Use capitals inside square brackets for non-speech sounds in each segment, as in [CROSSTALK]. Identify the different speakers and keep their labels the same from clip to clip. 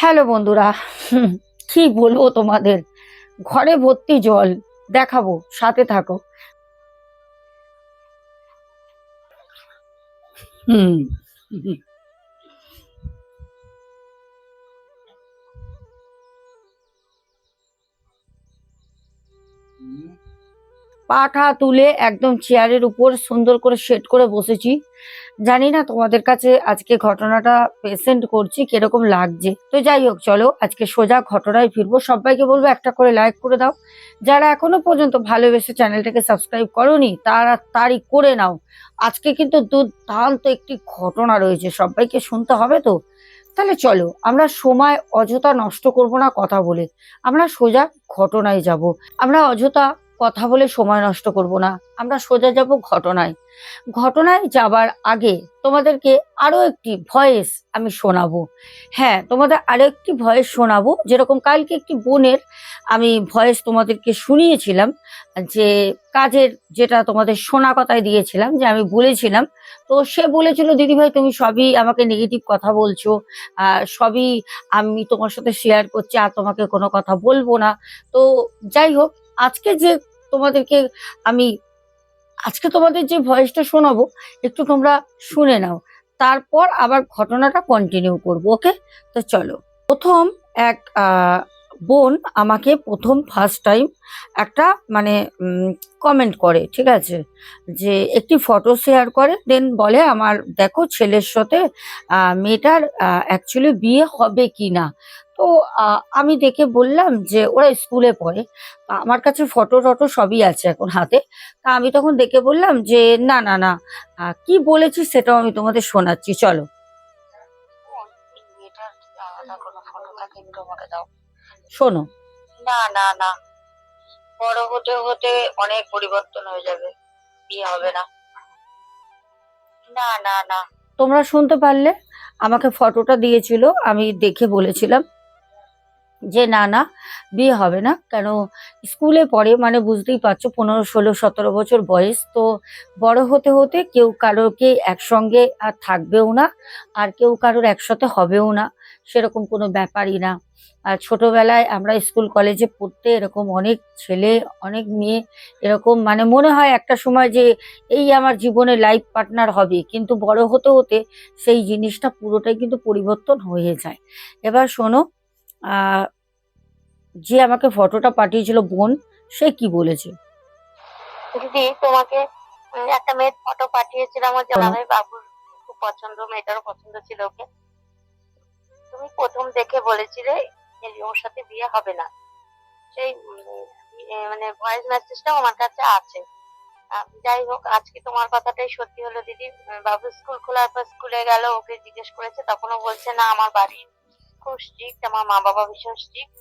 Speaker 1: Hello বন্ধুরা কি বলব তোমাদের? ঘরে ভর্তি জল দেখাবো সাথে থাকো। হুম পাঠা তুলে একদম চেয়ারের উপর সুন্দর করে সেট করে বসেছি। জানি না তোমাদের কাছে আজকে ঘটনাটা প্রেজেন্ট করছি, কীরকম লাগছে। তো যাই হোক, চলো আজকে সোজা ঘটনায় ফিরবো। সবাইকে বলব একটা করে লাইক করে দাও। যারা এখনও পর্যন্ত ভালোবেসে চ্যানেলটাকে সাবস্ক্রাইব করনি, তারা তারই করে নাও। আজকে কিন্তু দুর্দান্ত একটি ঘটনা রয়েছে, সবাইকে শুনতে হবে তো? তাহলে চলো, আমরা সময় অযথা নষ্ট করব না কথা বলে। আমরা সোজা ঘটনায় যাব। আমরা অযথা কথা বলে সময় নষ্ট করব না। আমরা সোজা যাব ঘটনায়। ঘটনায় যাবার আগে তোমাদেরকে আরও একটি ভয়েস আমি শোনাবো। হ্যাঁ তোমাদের আরও একটি ভয়েস শোনাবো। যেরকম কালকে একটি বোনের আমি ভয়েস তোমাদেরকে শুনিয়েছিলাম যে কাজের যেটা তোমাদের শোনা কথায় দিয়েছিলাম, যে আমি বলেছিলাম। তো সে বলেছিল, দিদিভাই, তুমি সবই আমাকে নেগেটিভ কথা বলছো। সবই আমি তোমার সাথে শেয়ার করছি, আর তোমাকে কোনো কথা বলব না। তো যাই হোক, আজকে যে তোমাদেরকে আমি আজকে তোমাদের যে ভয়েসটা শোনাবো, একটু তোমরা শুনে নাও। তারপর আবার ঘটনাটা কন্টিনিউ করব ওকে তো চলো। প্রথম এক বোন আমাকে প্রথম ফার্স্ট টাইম একটা মানে কমেন্ট করে, ঠিক আছে? যে একটি ফটো শেয়ার করে দেন বলে আমার, দেখো ছেলের সাথে মেয়েটার অ্যাকচুয়ালি বিয়ে হবে কি না? তো আমি দেখে বললাম যে ওরা স্কুলে পড়ে আমার কাছে ফটো টটো সবই আছে এখন হাতে। তা আমি তখন দেখে বললাম যে, না না না কি বলেছি সেটাও আমি তোমাদের শোনাচ্ছি, চলো। শোনো।
Speaker 2: না না না। বড় হতে হতে অনেক পরিবর্তন হয়ে যাবে। বিয়ে হবে না। না না না।
Speaker 1: তোমরা শুনতে পারলে আমাকে ফটোটা দিয়েছিল আমি দেখে বলেছিলাম যে না না বিয়ে হবে না। কেন স্কুলে পড়ে মানে বুঝতেই পারছ পনেরো ষোলো সতেরো বছর বয়স তো বড় হতে হতে কেউ কারোকে একসঙ্গে আর থাকবেও না আর কেউ কারোর একসাথে হবেও না। সেরকম কোনো ব্যাপারই না। আর ছোটবেলায় আমরা স্কুল কলেজে পড়তে এরকম অনেক ছেলে অনেক মেয়ে এরকম মানে মনে হয় একটা সময় যে এই আমার জীবনে লাইফ পার্টনার হবে। কিন্তু বড় হতে হতে সেই জিনিসটা পুরোটাই কিন্তু পরিবর্তন হয়ে যায়। এবার শোনো আহ, যে আমাকে ফটোটা পাঠিয়েছিল বোন সে কি বলেছে?
Speaker 2: দিদি তোমাকে একটা মেয়ের ফটো পাঠিয়েছিলাম আমার জানাবে বাবুর খুব পছন্দ মেয়েটারও পছন্দ ছিল ওকে। তুমি প্রথম দেখে বলেছিলে ওর সাথে বিয়ে হবে না। সেই মানে ভয়েস মেসেজটাও আমার কাছে আছে। যাই হোক, আজকে তোমার কথাটাই সত্যি হলো, দিদি। বাবু স্কুল খোলার পর স্কুলে গেল, ওকে জিজ্ঞেস করেছে, তখনও বলছে, না, আমার বাড়ি খুব স্ট্রিক্ট আমার মা বাবা ভীষণ স্ট্রিক্ট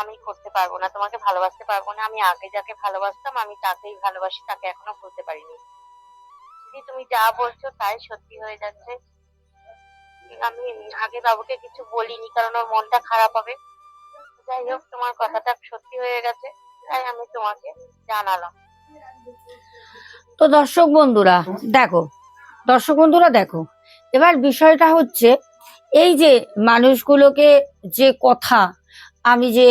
Speaker 2: আমি করতে পারব না, তোমাকে ভালোবাসতে পারব না। আমি আগে যাকে ভালোবাসতাম, আমি তাকেই ভালোবাসি, তাকে এখনও ভুলতে পারিনি। দিদি, তুমি যা বলছো তাই সত্যি হয়ে যাচ্ছে। আমি আগে বাবুকে কিছু বলিনি, কারণ ওর মনটা খারাপ হবে। যাই হোক, তোমার কথাটা সত্যি হয়ে গেছে, তাই আমি তোমাকে জানালাম।
Speaker 1: তো দর্শক বন্ধুরা, দেখো, দর্শক বন্ধুরা দেখো, এবার বিষয়টা হচ্ছে, এই যে মানুষগুলোকে যে কথা আমি যে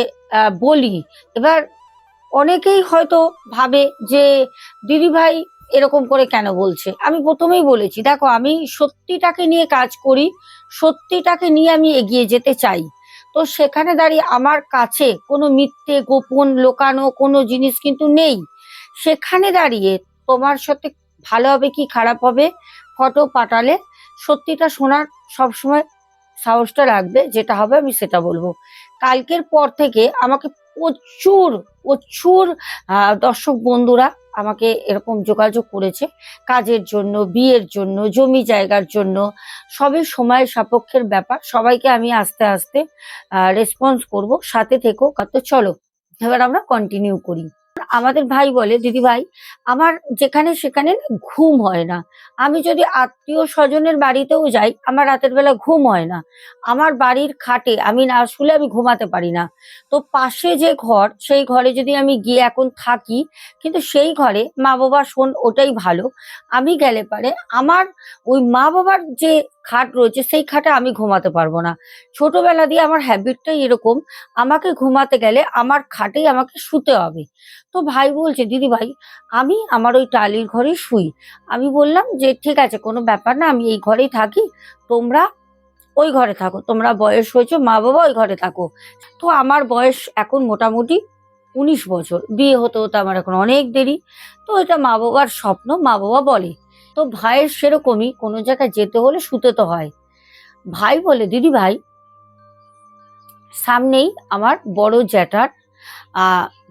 Speaker 1: বলি, এবার অনেকেই হয়তো ভাবে যে দিদি ভাই এরকম করে কেন বলছে? আমি প্রথমেই বলেছি, দেখো আমি সত্যিটাকে নিয়ে কাজ করি, সত্যিটাকে নিয়ে আমি এগিয়ে যেতে চাই। তো সেখানে দাঁড়িয়ে আমার কাছে কোনো মিথ্যে, গোপন, লোকানো কোনো জিনিস কিন্তু নেই। সেখানে দাঁড়িয়ে তোমার সাথে ভালো হবে কি খারাপ হবে, ফটো পাঠালে সত্যিটা শোনার সবসময় সাহসটা রাখবে যেটা হবে আমি সেটা বলব। কালকের পর থেকে আমাকে প্রচুর প্রচুর দর্শক বন্ধুরা আমাকে এরকম যোগাযোগ করেছে কাজের জন্য, বিয়ের জন্য, জমি জায়গার জন্য, সবই সময় সাপক্ষের ব্যাপার। সবাইকে আমি আস্তে আস্তে রেসপন্স করব, সাথে থেকো কত চলো, এবার আমরা কন্টিনিউ করি। আমাদের ভাই বলে, দিদি ভাই, আমার যেখানে সেখানে ঘুম হয় না। আমি যদি আত্মীয় স্বজনের বাড়িতেও যাই, আমার রাতের বেলা ঘুম হয় না। আমার বাড়ির খাটে আমি না শুলে আমি ঘুমাতে পারি না। তো পাশে যে ঘর, সেই ঘরে যদি আমি গিয়ে এখন থাকি, কিন্তু সেই ঘরে মা বাবা শোন ওটাই ভালো। আমি গেলে পারে আমার ওই মা বাবার যে খাট রয়েছে, সেই খাটে আমি ঘুমাতে পারব না। ছোটবেলা দিয়ে আমার হ্যাবিটটাই এরকম, আমাকে ঘুমাতে গেলে আমার খাটেই আমাকে শুতে হবে। তো ভাই বলছে, দিদি ভাই, আমি আমার ওই টালির ঘরেই শুই। আমি বললাম যে, ঠিক আছে, কোনো ব্যাপার না, আমি এই ঘরেই থাকি, তোমরা ওই ঘরে থাকো, তোমরা বয়স হয়েছে মা বাবা ওই ঘরে থাকো। তো আমার বয়স এখন মোটামুটি উনিশ বছর, বিয়ে হতে হতে আমার এখন অনেক দেরি। তো এটা মা বাবার স্বপ্ন মা বাবা বলে। তো ভাইয়ের সেরকমই কোনো জায়গায় যেতে হলে শুতে তো হয়। ভাই বলে, দিদি ভাই, সামনেই আমার বড় জ্যাঠার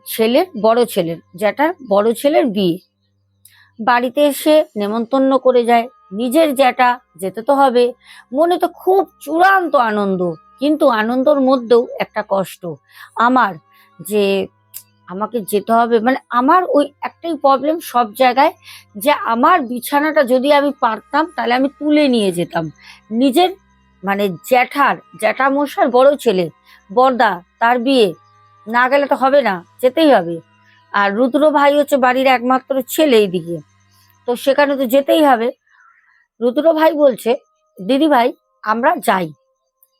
Speaker 1: ছেলের বড় ছেলের, জ্যাঠার বড় ছেলের বিয়ে। বাড়িতে এসে নেমন্তন্ন করে যায়। নিজের জ্যাঠা, যেতে তো হবে। মনে তো খুব চূড়ান্ত আনন্দ, কিন্তু আনন্দর মধ্যেও একটা কষ্ট। আমার যে আমাকে যেতে হবে। মানে আমার ওই একটাই প্রবলেম সব জায়গায় যে আমার বিছানাটা যদি আমি পারতাম, তাহলে আমি তুলে নিয়ে যেতাম। নিজের মানে জ্যাঠার জ্যাঠামশার বড় ছেলে বর্দা তার বিয়ে, না গেলে তো হবে না, যেতেই হবে। আর রুদ্র ভাই হচ্ছে বাড়ির একমাত্র ছেলে এইদিকে। তো সেখানে তো যেতেই হবে। রুদ্র ভাই বলছে, দিদি ভাই, আমরা যাই।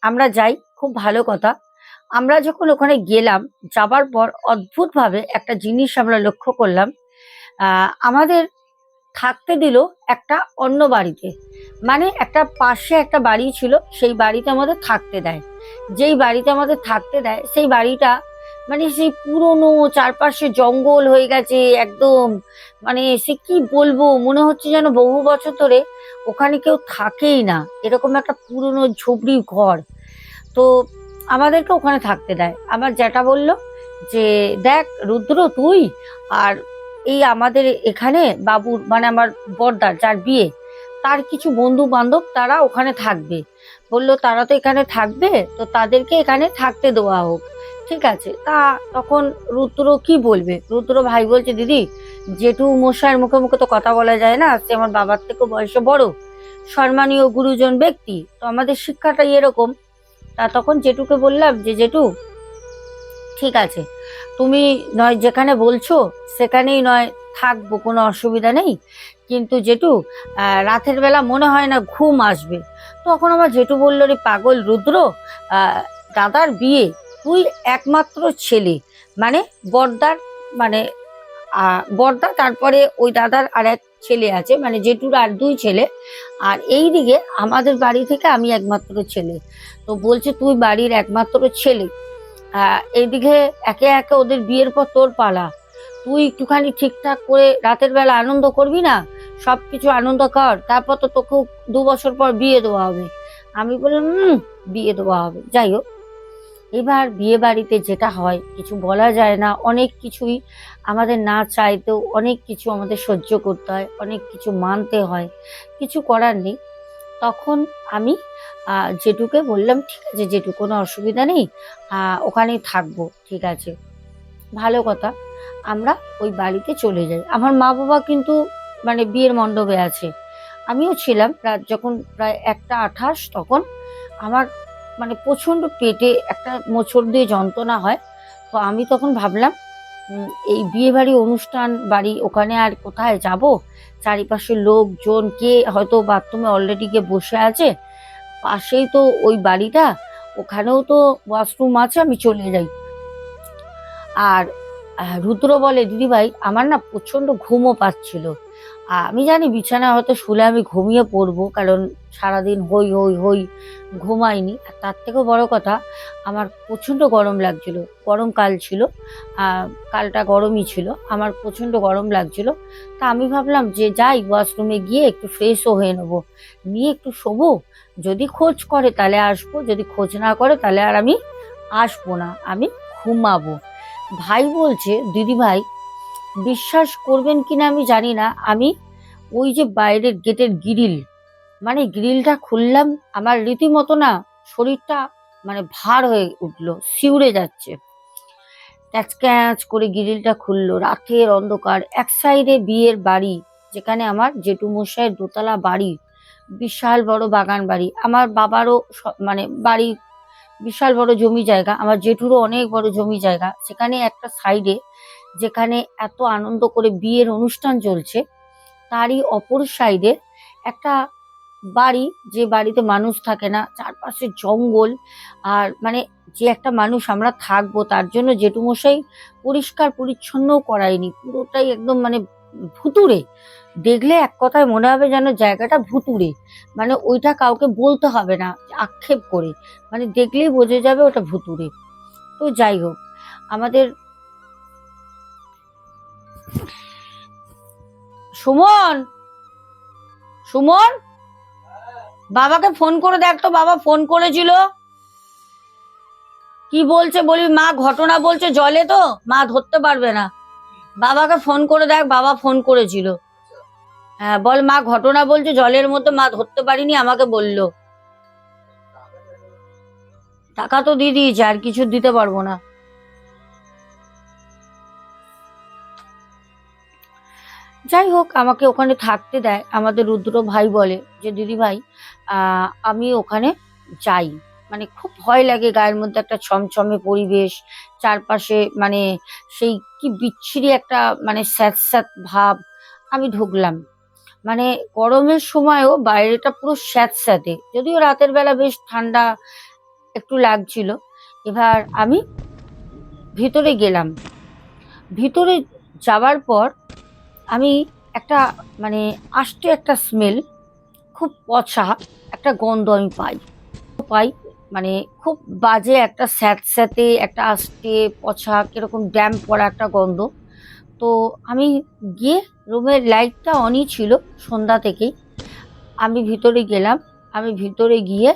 Speaker 1: আমরা যাই, খুব ভালো কথা। আমরা যখন ওখানে গেলাম, যাবার পর অদ্ভুতভাবে একটা জিনিস আমরা লক্ষ্য করলাম আমাদের থাকতে দিল একটা অন্য বাড়িতে। মানে একটা পাশে একটা বাড়ি ছিল, সেই বাড়িতে আমাদের থাকতে দেয়। যেই বাড়িতে আমাদের থাকতে দেয়, সেই বাড়িটা মানে সেই পুরনো চারপাশে জঙ্গল হয়ে গেছে, একদম মানে সে কি বলব, মনে হচ্ছে যেন বহু বছর ধরে ওখানে কেউ থাকেই না। এরকম একটা পুরনো ঝুপড়ি ঘর। তো আমাদেরকে ওখানে থাকতে দেয়। আমার জ্যাঠা বলল যে, দেখ রুদ্র, তুই আর এই আমাদের এখানে বাবুর মানে আমার বর্দার, যার বিয়ে, তার কিছু বন্ধু বান্ধব তারা ওখানে থাকবে। বলল, তারা তো এখানে থাকবে, তো তাদেরকে এখানে থাকতে দেওয়া হোক। ঠিক আছে। তা তখন রুদ্র কি বলবে? রুদ্র ভাই বলছে, দিদি, জেঠু মশাইয়ের মুখে মুখে তো কথা বলা যায় না, সে আমার বাবার থেকে বয়সে বড়। সম্মানীয় গুরুজন ব্যক্তি, তো আমাদের শিক্ষাটাই এরকম। তা তখন জেঠুকে বললাম যে, জেঠু, ঠিক আছে। তুমি নয়, যেখানে বলছো সেখানেই নয়, থাকব, কোনো অসুবিধা নেই। কিন্তু জেঠু রাতের বেলা মনে হয় না ঘুম আসবে। তখন আমার জেঠু বলল, রে পাগল রুদ্র দাদার বিয়ে, তুই একমাত্র ছেলে। মানে বর্দার মানে বর্দা, তারপরে ওই দাদার আর এক ছেলে আছে মানে জেঠুর আর দুই ছেলে। আর এই দিকে আমাদের বাড়ি থেকে আমি একমাত্র ছেলে। তো বলছে, তুই বাড়ির একমাত্র ছেলে। এইদিকে একে একে ওদের বিয়ের পর তোর পালা। তুই একটুখানি ঠিকঠাক করে রাতের বেলা আনন্দ করবি না? সব কিছু আনন্দ কর। তারপর তো তোকেও দু বছর পর বিয়ে দেওয়া হবে। আমি বললাম, হুম, বিয়ে দেওয়া হবে। যাই হোক। এবার বিয়ে বাড়িতে যেটা হয়, কিছু বলা যায় না। অনেক কিছুই আমাদের না চাইতেও অনেক কিছু আমাদের সহ্য করতে হয়, অনেক কিছু মানতে হয়, কিছু করার নেই। তখন আমি জেঠুকে বললাম, ঠিক আছে জেঠু কোনো অসুবিধা নেই ওখানেই থাকব, ঠিক আছে। ভালো কথা, আমরা ওই বাড়িতে চলে যাই। আমার মা বাবা কিন্তু মানে বিয়ের মণ্ডপে আছে। আমিও ছিলাম রাত যখন প্রায় একটা আঠাশ, তখন আমার মানে প্রচণ্ড পেটে একটা মোচড় দিয়ে যন্ত্রণা হয়। তো আমি তখন ভাবলাম এই বিয়ে বাড়ি অনুষ্ঠান বাড়ি ওখানে আর কোথায় যাব? চারিপাশে লোকজন, কে হয়তো বাথরুমে অলরেডি গিয়ে বসে আছে? পাশেই তো ওই বাড়িটা, ওখানেও তো ওয়াশরুম আছে, আমি চলে যাই। আর রুদ্র বলে, দিদিভাই, আমার না প্রচণ্ড ঘুমও পাচ্ছিল। আমি জানি বিছানায় হয়তো শুলে আমি ঘুমিয়ে পড়ব, কারণ সারাদিন হই হই হই ঘুমাইনি। আর তার থেকেও বড় কথা, আমার প্রচণ্ড গরম লাগছিল। গরমকাল ছিল কালটা গরমই ছিল, আমার প্রচণ্ড গরম লাগছিল। তা আমি ভাবলাম যে যাই ওয়াশরুমে গিয়ে একটু ফ্রেশও হয়ে নেব। নিয়ে একটু শোবো, যদি খোঁজ করে তাহলে আসব, যদি খোঁজ না করে তাহলে আর আমি আসব না, আমি ঘুমাবো। ভাই বলছে দিদি ভাই বিশ্বাস করবেন কিনা আমি জানি না। আমি ওই যে বাইরের গেটের গ্রিল মানে গ্রিলটা খুললাম, আমার রীতিমতো না শরীরটা মানে ভার হয়ে উঠল, শিউরে যাচ্ছে। ক্যাচ ক্যাচ করে গ্রিলটা খুললো, রাতের অন্ধকার, এক সাইডে বিয়ের বাড়ি, যেখানে আমার জেঠু মশাইয়ের দোতলা বাড়ি, বিশাল বড় বাগান বাড়ি। আমার বাবারও মানে বাড়ি, বিশাল বড় জমি জায়গা, আমার জেঠুরও অনেক বড় জমি জায়গা। সেখানে একটা সাইডে যেখানে এত আনন্দ করে বিয়ের অনুষ্ঠান চলছে, তারই অপর সাইডে একটা বাড়ি, যে বাড়িতে মানুষ থাকে না, চারপাশে জঙ্গল, আর মানে যে একটা মানুষ আমরা থাকব, তার জন্য জেঠুমশাই পরিষ্কার পরিচ্ছন্ন করায়নি, পুরোটাই একদম মানে ভুতুরে দেখলে এক কথায় মনে হবে যেন জায়গাটা ভুতুরে মানে ওইটা কাউকে বলতে হবে না, আক্ষেপ করে মানে দেখলেই বোঝা যাবে ওটা ভুতুরে তো যাই হোক, আমাদের সুমন? সুমন? বাবাকে ফোন করে দেখ তো, বাবা ফোন করেছিল। কি বলছে বলি, মা ঘটনা বলছে জলে তো, মা ধরতে পারবে না। বাবাকে ফোন করে দেখ, বাবা ফোন করেছিল। হ্যাঁ বল মা ঘটনা বলছে জলের মধ্যে মা ধরতে পারিনি, আমাকে বলল। টাকা তো দিয়ে দিয়েছে, আর কিছু দিতে পারব না। যাই হোক আমাকে ওখানে থাকতে দেয়। আমাদের রুদ্র ভাই বলে যে দিদি ভাই আমি ওখানে যাই। মানে খুব ভয় লাগে গায়ের মধ্যে একটা ছমছমে পরিবেশ, চারপাশে মানে সেই কি বিচ্ছিরি একটা মানে স্যাঁত স্যাঁত ভাব। আমি ঢুকলাম। মানে গরমের সময়ও বাইরেটা পুরো স্যাঁত স্যাঁতে। যদিও রাতের বেলা বেশ ঠান্ডা একটু লাগছিল। এবার আমি ভিতরে গেলাম। ভিতরে যাওয়ার পর আমি একটা মানে আষ্টে একটা স্মেল খুব পচা একটা গন্ধ আমি পাই। পাই মানে খুব বাজে একটা স্যাঁত স্যাঁতে, একটা আষ্টে পচা, কীরকম ড্যাম পড়া একটা গন্ধ। তো আমি গিয়ে রুমের লাইটটা অনই ছিল সন্ধ্যা থেকেই। আমি ভিতরে গেলাম, আমি ভিতরে গিয়ে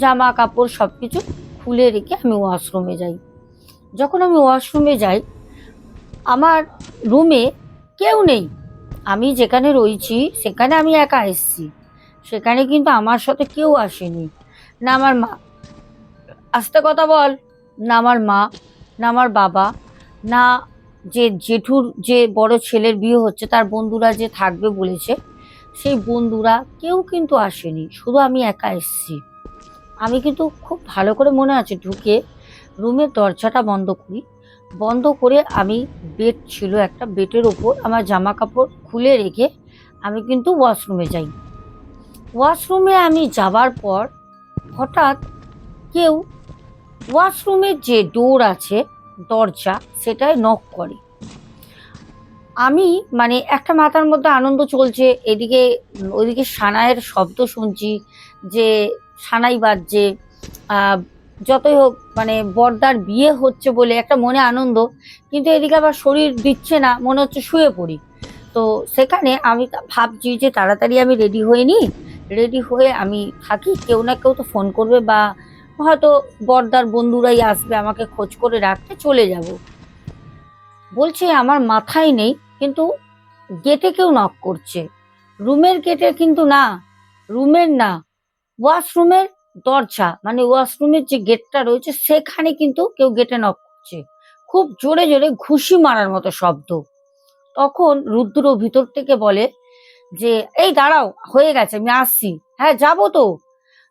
Speaker 1: জামা কাপড় সব কিছু খুলে রেখে আমি ওয়াশরুমে যাই। যখন আমি ওয়াশরুমে যাই আমার রুমে কেউ নেই। আমি যেখানে রয়েছি, সেখানে আমি একা এসেছি। সেখানে কিন্তু আমার সাথে কেউ আসেনি। না আমার মা। আস্তে কথা বল। না আমার মা, না আমার বাবা, না যে জেঠুর যে বড় ছেলের বিয়ে হচ্ছে, তার বন্ধুরা যে থাকবে বলেছে, সেই বন্ধুরা কেউ কিন্তু আসেনি। শুধু আমি একা এসেছি। আমি কিন্তু খুব ভালো করে মনে আছে ঢুকে রুমের দরজাটা বন্ধ করি। বন্ধ করে আমি বেড ছিল একটা, বেডের ওপর আমার জামা কাপড় খুলে রেখে আমি কিন্তু ওয়াশরুমে যাই। ওয়াশরুমে আমি যাবার পর হঠাৎ কেউ ওয়াশরুমের যে ডোর আছে, দরজা, সেটায় নক করে। আমি মানে একটা মাথার মধ্যে আনন্দ চলছে, এদিকে ওইদিকে সানাইয়ের শব্দ শুনছি যে, সানাই বাজছে যতই হোক মানে বর্দার বিয়ে হচ্ছে বলে একটা মনে আনন্দ, কিন্তু এদিকে আবার শরীর দিচ্ছে না, মনে হচ্ছে শুয়ে পড়ি। তো সেখানে আমি ভাবছি যে তাড়াতাড়ি আমি রেডি হয়ে নিই। রেডি হয়ে আমি থাকি, কেউ না কেউ তো ফোন করবে বা হয়তো বর্দার বন্ধুরাই আসবে আমাকে খোঁজ করে রাখতে চলে যাব। বলছে আমার মাথায় নেই, কিন্তু গেটে কেউ নক করছে। রুমের গেটে কিন্তু না, রুমের না ওয়াশরুমের দরজা মানে ওয়াশরুমের যে গেটটা রয়েছে, সেখানে কিন্তু কেউ গেটে নক করছে। খুব জোরে জোরে ঘুষি মারার মতো শব্দ। তখন রুদ্র ভিতর থেকে বলে যে, এই দাঁড়াও, হয়ে গেছে, আমি আসছি। হ্যাঁ যাব তো।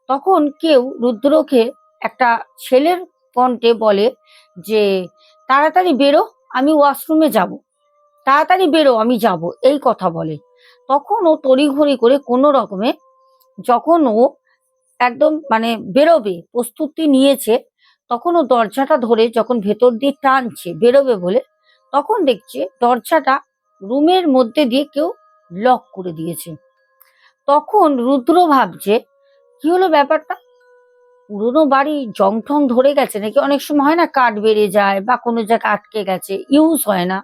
Speaker 1: তখন কেউ রুদ্রকে একটা ছেলের কণ্ঠে বলে যে, তাড়াতাড়ি বেরো, আমি ওয়াশরুমে যাব। তাড়াতাড়ি বেরো, আমি যাব। এই কথা বলে। তখন ও তড়িঘড়ি করে কোনো রকমে যখন ও একদম মানে বেরোবে, প্রস্তুতি নিয়েছে তখন ও দরজাটা ধরে যখন ভেতর দিয়ে টানছে, বেরোবে বলে, তখন দেখছে দরজাটা রুমের মধ্যে দিয়ে কেউ লক করে দিয়েছে। তখন রুদ্র ভাবছে, কি হলো ব্যাপারটা? পুরোনো বাড়ি জং ঠং ধরে গেছে নাকি? অনেক সময় হয় না কাঠ বেড়ে যায় বা কোনো জায়গায় আটকে গেছে, ইউজ হয় না।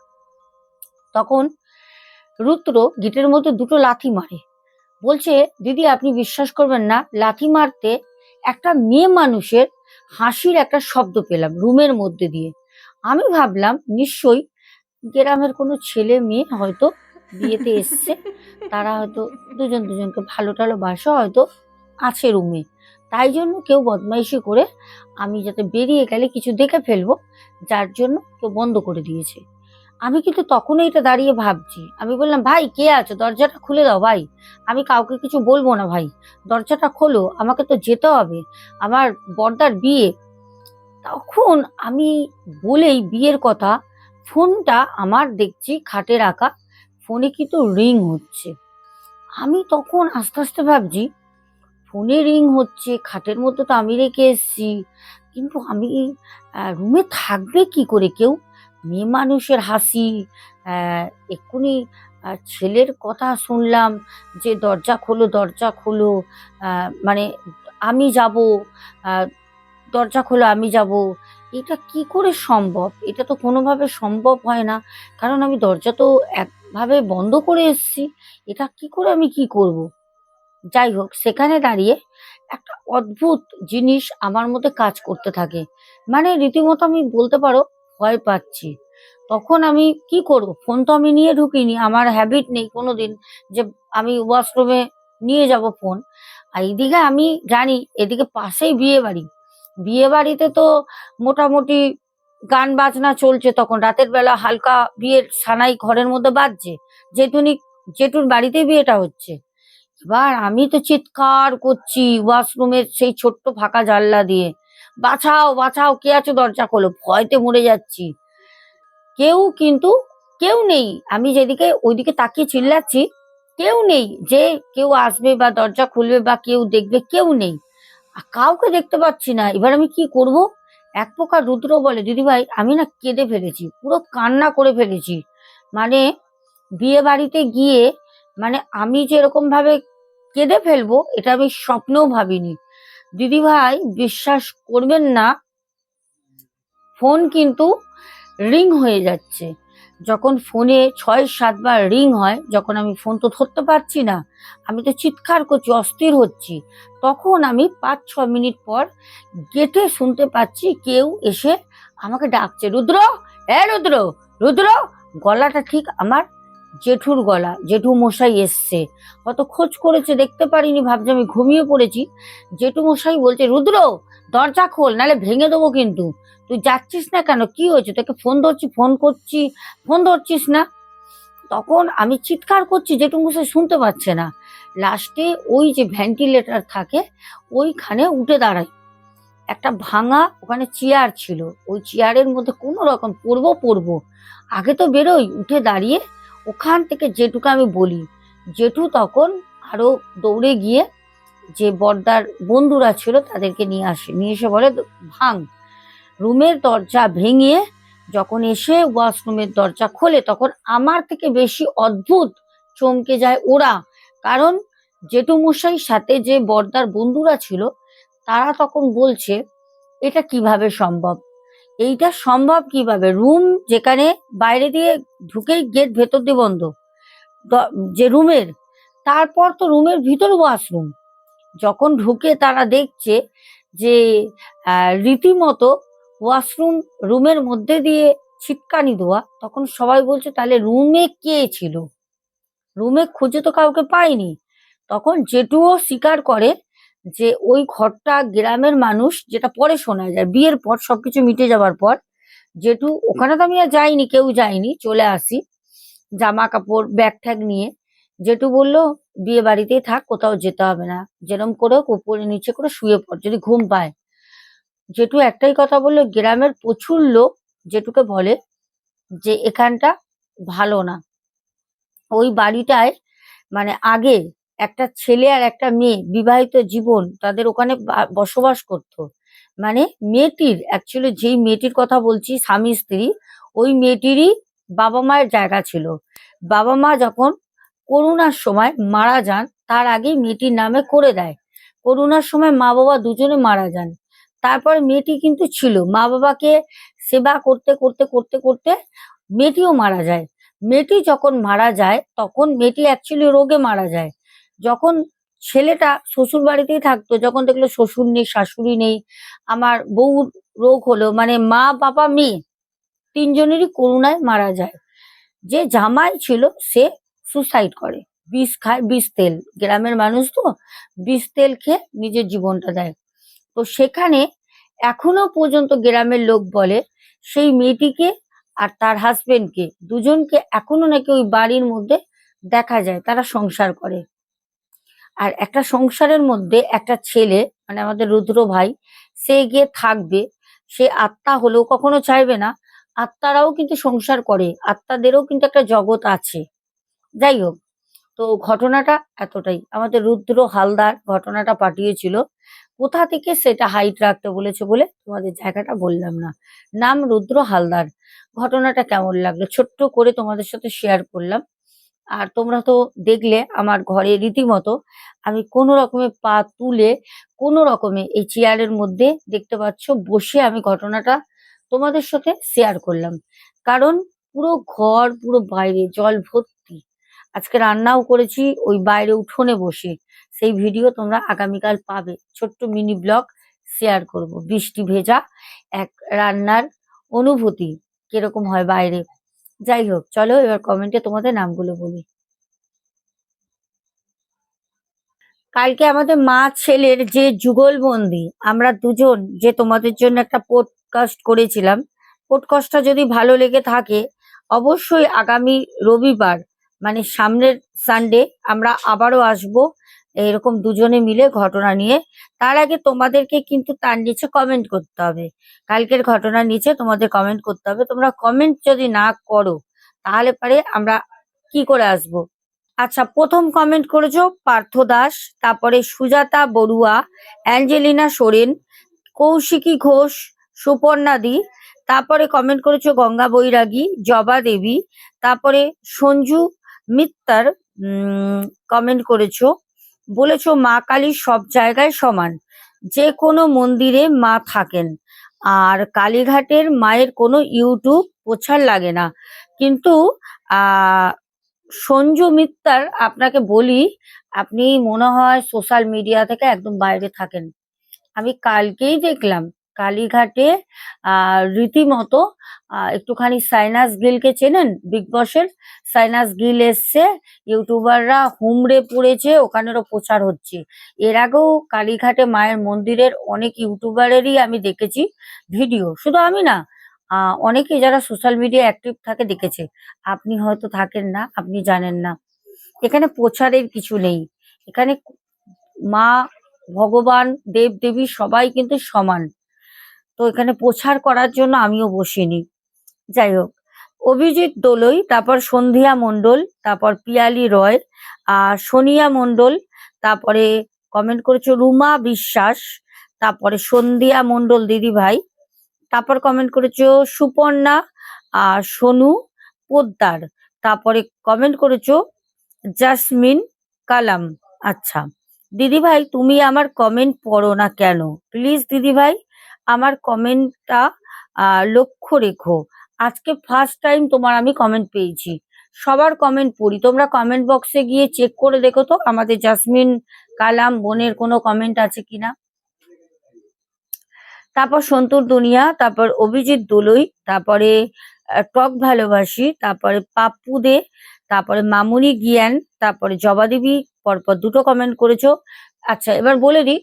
Speaker 1: তখন রুদ্র গিটের মধ্যে দুটো লাথি মারে। বলছে, দিদি, আপনি বিশ্বাস করবেন না, লাথি মারতে একটা মেয়ে মানুষের হাসির একটা শব্দ পেলাম রুমের মধ্যে দিয়ে। আমি ভাবলাম, নিশ্চয়ই গ্রামের কোনো ছেলে মেয়ে হয়তো বিয়েতে এসছে। তারা হয়তো দুজন দুজনকে ভালো টালো বাসা হয়তো আছে রুমে। তাই জন্য কেউ বদমাইশি করে আমি যাতে বেরিয়ে গেলে কিছু দেখে ফেলব, যার জন্য কেউ বন্ধ করে দিয়েছে। আমি কিন্তু তখনই এটা দাঁড়িয়ে ভাবছি। আমি বললাম, ভাই, কে আছো? দরজাটা খুলে দাও, ভাই। আমি কাউকে কিছু বলব না, ভাই। দরজাটা খোলো, আমাকে তো যেতে হবে। আমার বর্দার বিয়ে। তখন আমি বলেই বিয়ের কথা, ফোনটা আমার দেখছি খাটে রাখা ফোনে কিন্তু রিং হচ্ছে। আমি তখন আস্তে আস্তে ভাবছি, ফোনে রিং হচ্ছে, খাটের মধ্যে তো আমি রেখে এসছি। কিন্তু আমি রুমে থাকবে কি করে কেউ? মেয়ে মানুষের হাসি এক্ষুনি ছেলের কথা শুনলাম যে দরজা খোলো দরজা খোলো মানে আমি যাব দরজা খোলো, আমি যাব। এটা কি করে সম্ভব? এটা তো কোনোভাবে সম্ভব হয় না। কারণ আমি দরজা তো একভাবে বন্ধ করে এসেছি। এটা কি করে আমি কি করব? যাই হোক, সেখানে দাঁড়িয়ে একটা অদ্ভুত জিনিস আমার মধ্যে কাজ করতে থাকে। মানে রীতিমতো আমি বলতে পারো ভয় পাচ্ছি। তখন আমি কি করব? ফোন তো আমি নিয়ে ঢুকিনি, আমার হ্যাবিট নেই কোনোদিন যে আমি ওয়াশরুমে নিয়ে যাব ফোন। আর এইদিকে আমি জানি, এদিকে পাশেই বিয়ে বাড়ি বিয়ে বাড়িতে তো মোটামুটি গান বাজনা চলছে তখন, রাতের বেলা হালকা বিয়ের সানাই ঘরের মধ্যে বাজছে, জেঠুনি, জেঠুর বাড়িতে বিয়েটা হচ্ছে। এবার আমি তো চিৎকার করছি ওয়াশরুমের সেই ছোট্ট ফাঁকা জানলা দিয়ে। বাঁচাও বাঁচাও, কে আছে দরজা খোলো? ভয়তে মরে যাচ্ছি। কেউ কিন্তু, কেউ নেই। আমি যেদিকে, ওইদিকে তাকিয়ে চিল্লাচ্ছি, কেউ নেই যে কেউ আসবে বা দরজা খুলবে বা কেউ দেখবে, কেউ নেই। কাউকে দেখতে পাচ্ছি না। এবার আমি কি করব? এক প্রকার রুদ্র বলে, দিদি ভাই, আমি না কেঁদে ফেলেছি, পুরো কান্না করে ফেলেছি। মানে বিয়ে বাড়িতে গিয়ে মানে আমি যে এরকম ভাবে কেঁদে ফেলব, এটা আমি স্বপ্নেও ভাবিনি। দিদি ভাই বিশ্বাস করবেন না, ফোন কিন্তু রিং হয়ে যাচ্ছে। যখন ফোনে ছয় সাতবার রিং হয়, যখন আমি ফোন তো ধরতে পারছি না, আমি তো চিৎকার করছি, অস্থির হচ্ছি, তখন আমি পাঁচ, ছ মিনিট পর গেটে শুনতে পাচ্ছি কেউ এসে আমাকে ডাকছে, রুদ্র এ রুদ্র রুদ্র, গলাটা ঠিক আমার জেঠুর গলা জেঠু মশাই এসছে। কত খোঁজ করেছে দেখতে পারিনি, ভাবছি আমি ঘুমিয়ে পড়েছি। জেঠু মশাই বলছে, রুদ্র, দরজা খোল নালে ভেঙে দেবো কিন্তু। তুই যাচ্ছিস না কেন? কি হয়েছে? তোকে ফোন ধরছি, ফোন করছি, ফোন ধরছিস না? তখন আমি চিৎকার করছি জেঠু মশাই শুনতে পাচ্ছে না। লাস্টে ওই যে ভেন্টিলেটর থাকে, ওইখানে উঠে দাঁড়াই। একটা ভাঙা ওখানে চেয়ার ছিল। ওই চেয়ারের মধ্যে কোনো রকম পড়ব পড়ব। আগে তো বেরোই, উঠে দাঁড়িয়ে ওখান থেকে জেঠুকে আমি বলি, জেঠু তখন আরও দৌড়ে গিয়ে যে বর্দার বন্ধুরা ছিল তাদেরকে নিয়ে আসে, নিয়ে এসে বলে, ভাঙ। রুমের দরজা ভেঙে যখন এসে ওয়াশরুমের দরজা খোলে, তখন আমার থেকে বেশি অদ্ভুত চমকে যায় ওরা। কারণ জেঠু মশাইর সাথে যে বর্দার বন্ধুরা ছিল, তারা তখন বলছে, এটা কীভাবে সম্ভব? এইটা সম্ভব কীভাবে? রুম যেখানে বাইরে দিয়ে ঢুকেই গেট ভেতর দিয়ে বন্ধ। যে রুমের, তারপর তো রুমের ভিতর ওয়াশরুম যখন ঢুকে তারা দেখছে যে রীতিমতো ওয়াশরুম রুমের মধ্যে দিয়ে ছিটকানি দেওয়া, তখন সবাই বলছে, তাহলে রুমে কে ছিল? রুমে খুঁজে তো কাউকে পায়নি তখন জেঠুও স্বীকার করে যে ওই ঘরটা গ্রামের মানুষ যেটা পরে শোনা যায়, বিয়ের পর সবকিছু মিটে যাওয়ার পর, জেঠু ওখানে তো আমি আর যাইনি, কেউ যায়নি, চলে আসি জামা কাপড় ব্যাগ ট্যাগ নিয়ে। জেঠু বলল, বিয়ে বাড়িতেই থাক, কোথাও যেতে হবে না। যেরম করে উপরে নিচে করে শুয়ে পড়, যদি ঘুম পায়। জেঠু একটাই কথা বলল, গ্রামের প্রচুর লোক জেঠুকে বলে যে, এখানটা ভালো না। ওই বাড়িটায় মানে আগে একটা ছেলে আর একটা মেয়ে বিবাহিত জীবন তাদের ওখানে বসবাস করত। মানে মেয়েটির অ্যাকচুয়ালি যেই মেয়েটির কথা বলছি, স্বামী, স্ত্রী, ওই মেয়েটিরই বাবা মায়ের জায়গা ছিল। বাবা মা যখন করোনার সময় মারা যান, তার আগেই মেয়েটির নামে করে দেয়। করোনার সময় মা বাবা দুজনে মারা যান। তারপর মেয়েটি কিন্তু ছিল। মা বাবাকে সেবা করতে করতে করতে করতে মেয়েটিও মারা যায়। মেয়েটি যখন মারা যায়, তখন মেয়েটি অ্যাকচুয়ালি রোগে মারা যায়। যখন ছেলেটা শ্বশুর বাড়িতেই থাকতো, যখন দেখল শ্বশুর নেই, শাশুড়ি নেই, আমার বউ রোগ হলো মানে মা, বাবা, মেয়ে তিনজনেরই করুণায় মারা যায়। যে জামাই ছিল সে সুসাইড করে। বিষ খায়, বিষ তেল। গ্রামের মানুষ তো বিষ তেল খেয়ে নিজের জীবনটা দেয়। তো সেখানে এখনও পর্যন্ত গ্রামের লোক বলে, সেই মেয়েটিকে আর তার হাজবেন্ডকে দুজনকে এখনও নাকি ওই বাড়ির মধ্যে দেখা যায়, তারা সংসার করে। আর একটা সংসারের মধ্যে একটা ছেলে মানে আমাদের রুদ্র ভাই, সে গিয়ে থাকবে, সে আত্মা হলেও কখনো চাইবে না। আত্মারাও কিন্তু সংসার করে, আত্মাদেরও কিন্তু একটা জগৎ আছে। যাই হোক, তো ঘটনাটা এতটাই। আমাদের রুদ্র হালদার ঘটনাটা পাঠিয়েছিল। কোথা থেকে সেটা হাইট রাখতে বলেছে বলে তোমাদের জায়গাটা বললাম না। নাম রুদ্র হালদার। ঘটনাটা কেমন লাগল? ছোট্ট করে তোমাদের সাথে শেয়ার করলাম। আর তোমরা তো দেখলে আমার ঘরে রীতিমতো আমি কোনো রকমে পা তুলে কোনো রকমে এই চেয়ারের মধ্যে দেখতে পাচ্ছ বসে আমি ঘটনাটা তোমাদের সাথে শেয়ার করলাম। কারণ পুরো ঘর, পুরো বাইরে জল ভর্তি। আজকে রান্নাও করেছি, ওই বাইরে উঠোনে বসে। সেই ভিডিও তোমরা আগামীকাল পাবে। ছোট্ট মিনি ব্লগ শেয়ার করব। বৃষ্টি ভেজা এক রান্নার অনুভূতি। কীরকম হয় বাইরে? যাই হোক, চলো এবার কমেন্টে তোমাদের নামগুলো বলি। কালকে আমাদের মা ছেলের যে যুগলবন্দি আমরা দুজন যে তোমাদের জন্য একটা পডকাস্ট করেছিলাম পডকাস্টটা যদি ভালো লেগে থাকে, অবশ্যই আগামী রবিবার মানে সামনের সানডে আমরা আবারও আসব। এরকম দুজনে মিলে ঘটনা নিয়ে, তার আগে তোমাদেরকে কিন্তু তার নিচে কমেন্ট করতে হবে। কালকের ঘটনার নিচে তোমাদের কমেন্ট করতে হবে। তোমরা কমেন্ট যদি না করো, তাহলে পারে আমরা কি করে আসব? আচ্ছা প্রথম কমেন্ট করেছ পার্থ দাস, তারপরে সুজাতা বড়ুয়া, অ্যাঞ্জেলিনা সোরেন, কৌশিকী ঘোষ, সুপর্ণা দি, তারপরে কমেন্ট করেছ গঙ্গা বৈরাগী, জবা দেবী, তারপরে সঞ্জু মিত্তার কমেন্ট করেছ। বলেছ মা কালী সব জায়গায় সমান। যে কোনো মন্দিরে মা থাকেন। আর কালীঘাটের মায়ের কোনো ইউটিউব প্রচার লাগে না। কিন্তু সঞ্জু মিত্তার আপনাকে বলি, আপনি মনে হয় সোশ্যাল মিডিয়া থেকে একদম বাইরে থাকেন। আমি কালকেই দেখলাম। কালীঘাটে আহ রীতিমতো একটুখানি সাইনাস গিলকে চেনেন? বিগ বসের সাইনাস গিল এসছে, ইউটিউবাররা হুমড়ে পড়েছে, ওখানেরও প্রচার হচ্ছে। এর আগেও কালীঘাটে মায়ের মন্দিরের অনেক ইউটিউবারেরই আমি দেখেছি ভিডিও। শুধু আমি না অনেকে যারা সোশ্যাল মিডিয়া অ্যাক্টিভ থাকে দেখেছে। আপনি হয়তো থাকেন না, আপনি জানেন না। এখানে প্রচারের কিছু নেই। এখানে মা ভগবান দেব দেবী সবাই কিন্তু সমান। তো এখানে প্রচার করার জন্য আমিও বসিনি। যাই হোক, অভিজিৎ দোলই, তারপর সন্ধিয়া মণ্ডল, তারপর পিয়ালি রয় আর সোনিয়া মণ্ডল, তারপরে কমেন্ট করেছ রুমা বিশ্বাস, তারপরে সন্ধিয়া মণ্ডল দিদি ভাই তারপর কমেন্ট করেছ সুপর্ণা আর সোনু পোদ্দার, তারপরে কমেন্ট করেছ জাসমিন কালাম। আচ্ছা দিদি ভাই তুমি আমার কমেন্ট পড়ো না কেন? প্লিজ দিদি ভাই আমার কমেন্টটা লক্ষ্য রেখো। আজকে ফার্স্ট টাইম তোমার আমি কমেন্ট পেয়েছি। সবার কমেন্ট পড়ি। তোমরা কমেন্ট বক্সে গিয়ে চেক করে দেখো তো আমাদের জাসমিন কালাম বোনের কোনো কমেন্ট আছে কিনা। তারপর সন্তুর দুনিয়া, তারপর অভিজিৎ দোলই, তারপরে টক ভালোবাসি, তারপরে পাপ্পু দে, তারপরে মামুনি জ্ঞান তারপরে জবাদেবী পরপর দুটো কমেন্ট করেছ। আচ্ছা এবার বলে দিই,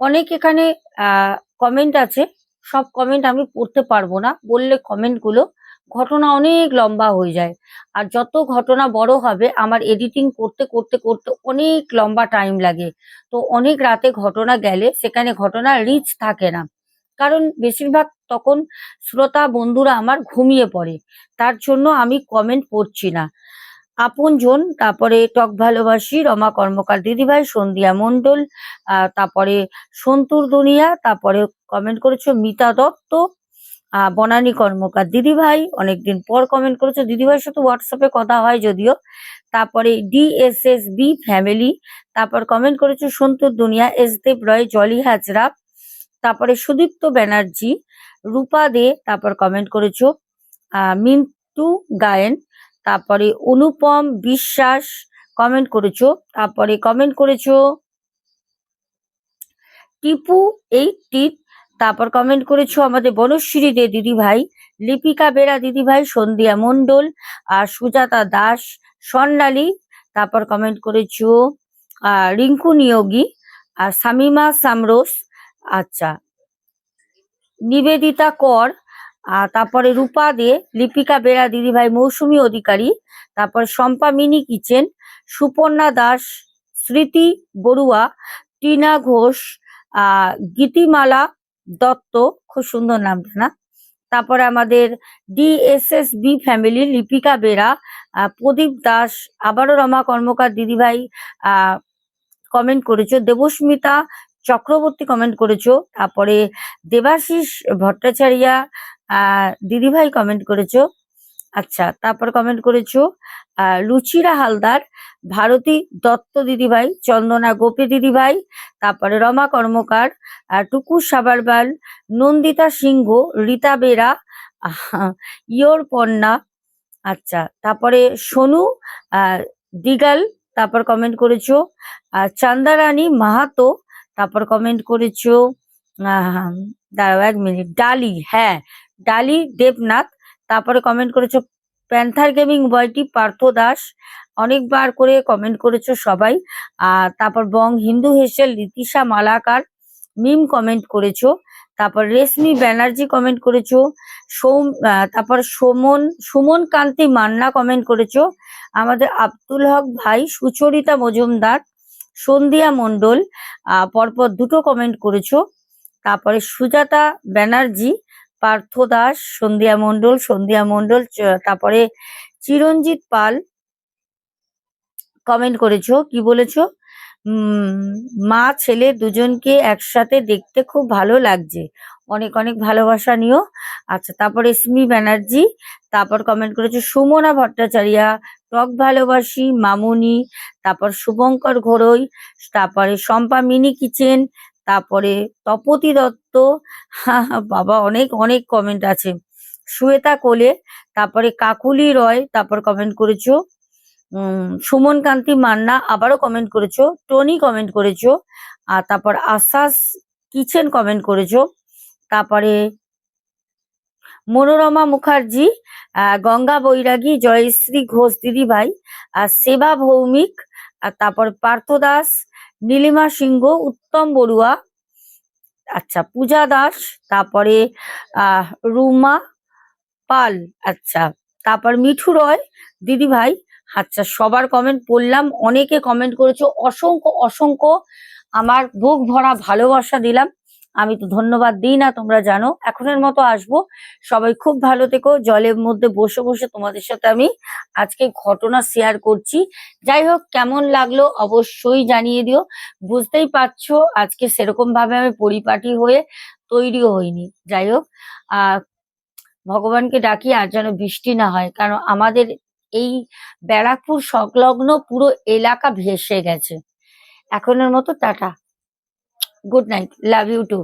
Speaker 1: অনেক এখানে কমেন্ট আছে। সব কমেন্ট আমি পড়তে পারব না। বললে কমেন্টগুলো ঘটনা অনেক লম্বা হয়ে যায়। আর যত ঘটনা বড় হবে, আমার এডিটিং করতে করতে করতে অনেক লম্বা টাইম লাগে। তো অনেক রাতে ঘটনা গেলে সেখানে ঘটনা রিচ থাকে না। কারণ বেশিরভাগ তখন শ্রোতা বন্ধুরা আমার ঘুমিয়ে পড়ে। তার জন্য আমি কমেন্ট পড়ছি না। আপনজন তারপরে টক ভালোবাসি রমা কর্মকার দিদিভাই সন্ধিয়া মণ্ডল আহ, তারপরে সন্তুর দুনিয়া তারপরে কমেন্ট করেছ মিতা দত্ত বনানী কর্মকার দিদিভাই অনেকদিন পর কমেন্ট করেছ দিদিভাইয়ের সাথে হোয়াটসঅ্যাপে কথা হয় যদিও তারপরে ডিএসএস বি ফ্যামিলি তারপর কমেন্ট করেছ সন্তুর দুনিয়া এস দেব রয় জলি হাজরা তারপরে সুদীপ্ত ব্যানার্জি রূপা দে তারপর কমেন্ট করেছ মিন্টু গায়েন তারপরে অনুপম বিশ্বাস কমেন্ট করেছ। তারপরে কমেন্ট করেছ টিপু এইটটি তারপর কমেন্ট করেছ আমাদের বনশ্রী দে দিদি ভাই লিপিকা বেরা দিদি ভাই সন্ধ্যা মণ্ডল আর সুজাতা দাস, স্বর্ণালী, তারপর কমেন্ট করেছ রিঙ্কু নিয়োগী আর সামিমা সামরোস। আচ্ছা নিবেদিতা কর আর তারপরে রূপা দে, লিপিকা বেরা, দিদিভাই মৌসুমী অধিকারী। তারপর শম্পা মিনি কিচেন, সুপর্ণা দাস, স্মৃতি বড়ুয়া, টিনা ঘোষ গীতিমালা দত্ত, খুব সুন্দর নামটা না? তারপরে আমাদের ডিএসএসবি ফ্যামিলি, লিপিকা বেরা প্রদীপ দাস, আবারও রমা কর্মকার, দিদিভাই কমেন্ট করেছ। দেবস্মিতা চক্রবর্তী কমেন্ট করেছ। তারপরে দেবাশিস ভট্টাচার্যা দিদিভাই কমেন্ট করেছ? আচ্ছা তারপর কমেন্ট করেছ রুচিরা হালদার, ভারতী দত্ত দিদিভাই, চন্দনা গোপী দিদিভাই, তারপরে রমা কর্মকার টুকু সাবারবাল, নন্দিতা সিংহ, রীতা বেরা ইয়োর পন্না আচ্ছা তারপরে সোনু দিগাল, তারপর কমেন্ট করেছ, আর চান্দারানী মাহাতো, তারপর কমেন্ট করেছ দাঁড়াও এক মিনিট ডালি হ্যাঁ ডালি, দেবনাথ। তারপরে কমেন্ট করেছ, প্যান্থার গেমিং বয়টি পার্থ দাস। অনেকবার করে কমেন্ট করেছ সবাই। আর তারপর বং হিন্দু হেসেল, রীতিশা মালাকার মিম কমেন্ট করেছ। তারপর রেশমি ব্যানার্জি কমেন্ট করেছ। সৌম তারপর সোমন, সুমন কান্তি মান্না কমেন্ট করেছ। আমাদের আব্দুল হক ভাই, সুচরিতা মজুমদার, সন্ধিয়া মণ্ডল পরপর দুটো কমেন্ট করেছ। তারপরে সুজাতা ব্যানার্জি পার্থ দাস, সন্ধিয়া মণ্ডল সন্ধিয়া মণ্ডল তারপরে চিরঞ্জিত পাল। কমেন্ট করেছ, কি বলেছ? মা, ছেলে দুজনকে একসাথে দেখতে খুব ভালো লাগছে। অনেক অনেক ভালোবাসা নিও। আচ্ছা তারপরে স্মি ব্যানার্জি, তারপর কমেন্ট করেছ, সুমনা ভট্টাচার্যা, টক ভালোবাসি, মামুনি, তারপর শুভঙ্কর ঘোরই তারপরে শম্পা মিনি কিচেন তারপরে তপতি দত্ত। [LAUGHS] বাবা, অনেক অনেক কমেন্ট আছে। শ্বেতা কোলে, তারপরে কাকুলি রয়, তারপর কমেন্ট করেছ। সুমন কান্তি মান্না আবারও কমেন্ট করেছ। টনি কমেন্ট করেছ। আর তারপর আশাস কিচেন কমেন্ট করেছ। তারপরে মনোরমা মুখার্জি গঙ্গা বৈরাগী, জয়শ্রী ঘোষ দিদি ভাই আর সেবা ভৌমিক, আর তারপর পার্থ দাস নীলিমা সিংহ, উত্তম বড়ুয়া আচ্ছা পূজা দাস, তারপরে রুমা পাল আচ্ছা তারপর মিঠু রয়, দিদি ভাই আচ্ছা সবার কমেন্ট পড়লাম, অনেকে কমেন্ট করেছ, অসংখ্য অসংখ্য, আমার বুক ভরা ভালোবাসা দিলাম। আমি তো ধন্যবাদ দিই না, তোমরা জানো। এখনের মতো আসব। সবাই খুব ভালো থেকো, জলের মধ্যে বসে বসে তোমাদের সাথে আমি আজকে ঘটনা শেয়ার করছি। যাই হোক, কেমন লাগল অবশ্যই জানিয়ে দিও। বুঝতেই পারছ, আজকে সেরকম ভাবে আমি পরিপাটি হয়ে তৈরিও হইনি। যাই হোক আহ ভগবানকে ডাকি আর যেন বৃষ্টি না হয়, কারণ আমাদের এই ব্যারাকপুর সংলগ্ন পুরো এলাকা ভেসে গেছে। এখনের মতো tata. good night love you too